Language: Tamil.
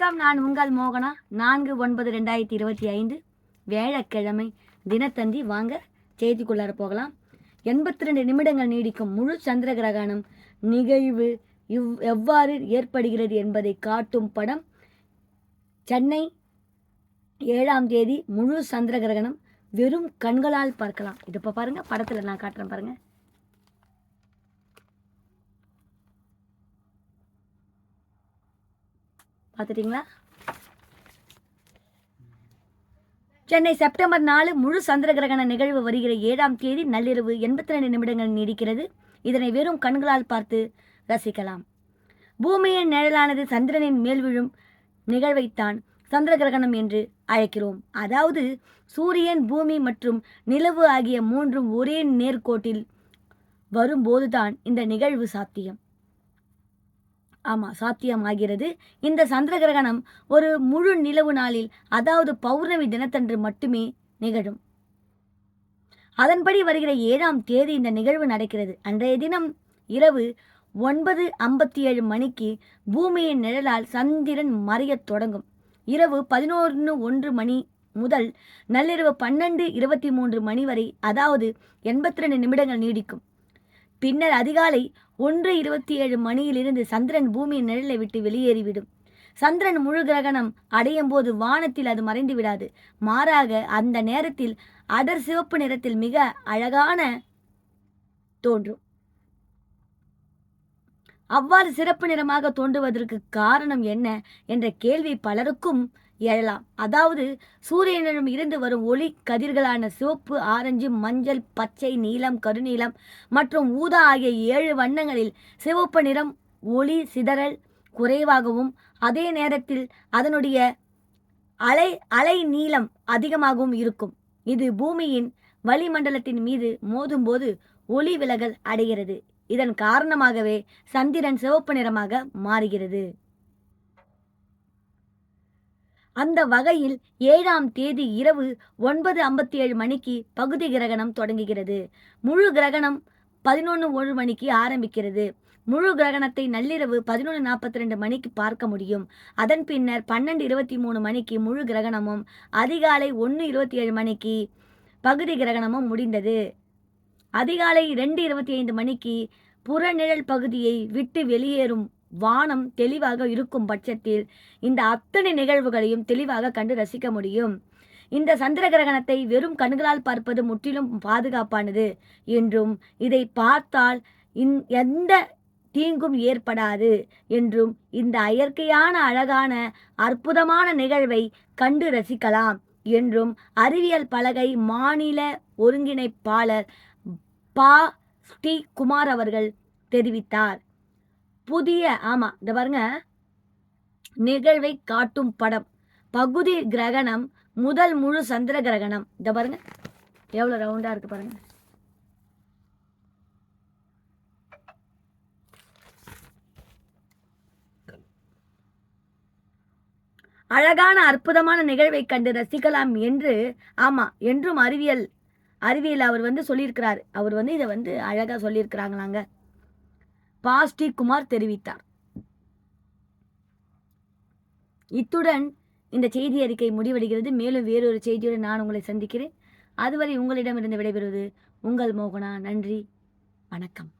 வணக்கம் நான் உங்கள் மோகனா. நான்கு ஒன்பது ரெண்டாயிரத்தி இருபத்தி ஐந்து வியாழக்கிழமை தினத்தந்தி வாங்க செய்திக்குள்ளார போகலாம். எண்பத்தி ரெண்டு நிமிடங்கள் நீடிக்கும் முழு சந்திர கிரகணம் நிகழ்வு இவ் எவ்வாறு ஏற்படுகிறது என்பதை காட்டும் படம் சென்னை ஏழாம் தேதி முழு சந்திர கிரகணம் வெறும் கண்களால் பார்க்கலாம். இது இப்போ பாருங்கள் படத்தில் நான் காட்டுறேன் பாருங்கள் பார்த்துட்டிங்களா சென்னை செப்டம்பர் நாலு முழு சந்திர கிரகண நிகழ்வு வருகிற ஏழாம் தேதி நள்ளிரவு எண்பத்தி ரெண்டு நிமிடங்கள் நீடிக்கிறது. இதனை வெறும் கண்களால் பார்த்து ரசிக்கலாம். பூமியின் நிழலானது சந்திரனின் மேல் விழும் நிகழ்வைத்தான் சந்திர கிரகணம் என்று அழைக்கிறோம். அதாவது சூரியன் பூமி மற்றும் நிலவு ஆகிய மூன்றும் ஒரே நேர்கோட்டில் வரும்போதுதான் இந்த நிகழ்வு சாத்தியம். ஆமாம் சாத்தியமாகிறது. இந்த சந்திர கிரகணம் ஒரு முழு நிலவு நாளில் அதாவது பௌர்ணமி தினத்தன்று மட்டுமே நிகழும். அதன்படி வருகிற ஏழாம் தேதி இந்த நிகழ்வு நடக்கிறது. அன்றைய தினம் இரவு ஒன்பது ஐம்பத்தி ஏழு மணிக்கு பூமியின் நிழலால் சந்திரன் மறையத் தொடங்கும். இரவு பதினொன்று ஒன்று மணி முதல் நள்ளிரவு பன்னெண்டு இருபத்தி மூன்று மணி வரை அதாவது எண்பத்தி ரெண்டு நிமிடங்கள் நீடிக்கும். பின்னர் அதிகாலை ஒன்று இருபத்தி ஏழு மணியிலிருந்து சந்திரன் பூமியின் நிழலை விட்டு வெளியேறிவிடும். சந்திரன் முழு கிரகணம் அடையும் போது வானத்தில் அது மறைந்து விடாது மாறாக அந்த நேரத்தில் அடர் சிவப்பு நிறத்தில் மிக அழகான தோன்றும். அவ்வாறு சிறப்பு நிறமாக தோன்றுவதற்கு காரணம் என்ன? என்ற கேள்வி பலருக்கும் எழலாம். அதாவது சூரியனிடம் இருந்து வரும் ஒளி கதிர்களான சிவப்பு ஆரஞ்சு மஞ்சள் பச்சை நீலம் கருநீலம் மற்றும் ஊதா ஆகிய ஏழு வண்ணங்களில் சிவப்பு நிறம் ஒளி சிதறல் குறைவாகவும் அதே நேரத்தில் அதனுடைய அலை அலை நீளம் அதிகமாகவும் இருக்கும். இது பூமியின் வளிமண்டலத்தின் மீது மோதும்போது ஒளி விலகல் அடைகிறது. இதன் காரணமாகவே சந்திரன் சிவப்பு நிறமாக மாறுகிறது. அந்த வகையில் ஏழாம் தேதி இரவு ஒன்பது ஐம்பத்தி ஏழு மணிக்கு பகுதி கிரகணம் தொடங்குகிறது. முழு கிரகணம் பதினொன்று ஒரு மணிக்கு ஆரம்பிக்கிறது. முழு கிரகணத்தை நள்ளிரவு பதினொன்று நாற்பத்தி ரெண்டு மணிக்கு பார்க்க முடியும். அதன் பின்னர் பன்னெண்டு இருபத்தி மூணு மணிக்கு முழு கிரகணமும் அதிகாலை ஒன்று இருபத்தி ஏழு மணிக்கு பகுதி கிரகணமும் முடிந்தது. அதிகாலை ரெண்டு இருபத்தி ஐந்து மணிக்கு புறநிழல் பகுதியை விட்டு வெளியேறும் வானம் தெளிவாக இருக்கும் பட்சத்தில் இந்த அத்தனை நிகழ்வுகளையும் தெளிவாக கண்டு ரசிக்க முடியும். இந்த சந்திர கிரகணத்தை வெறும் கண்களால் பார்ப்பது முற்றிலும் பாதுகாப்பானது என்றும் இதை பார்த்தால் இந் எந்த தீங்கும் ஏற்படாது என்றும் இந்த இயற்கையான அழகான அற்புதமான நிகழ்வை கண்டு ரசிக்கலாம் என்றும் அறிவியல் பலகை மாநில ஒருங்கிணைப்பாளர் பா. ஸ்ரீ. குமார் அவர்கள் தெரிவித்தார். புதிய ஆமாம் இந்த பாருங்க. நிகழ்வை காட்டும் படம். பகுதி கிரகணம் முதல் முழு சந்திர கிரகணம். இந்த பாருங்க. எவ்வளோ ரவுண்டாக இருக்கு பாருங்க. அழகான அற்புதமான நிகழ்வை கண்டு ரசிக்கலாம் என்று ஆமாம் என்றும் அறிவியல் அறிவியல் அவர் வந்து சொல்லியிருக்கிறார். அவர் வந்து இதை வந்து அழகாக சொல்லியிருக்கிறாங்களாங்க. பாஸ்டி குமார் தெரிவித்தார். இத்துடன் இந்த செய்தி அறிக்கை முடிவடைகிறது. மேலும் வேறொரு செய்தியுடன் நான் உங்களை சந்திக்கிறேன். அதுவரை உங்களிடமிருந்து விடைபெறுவது உங்கள் மோகனா. நன்றி. வணக்கம்.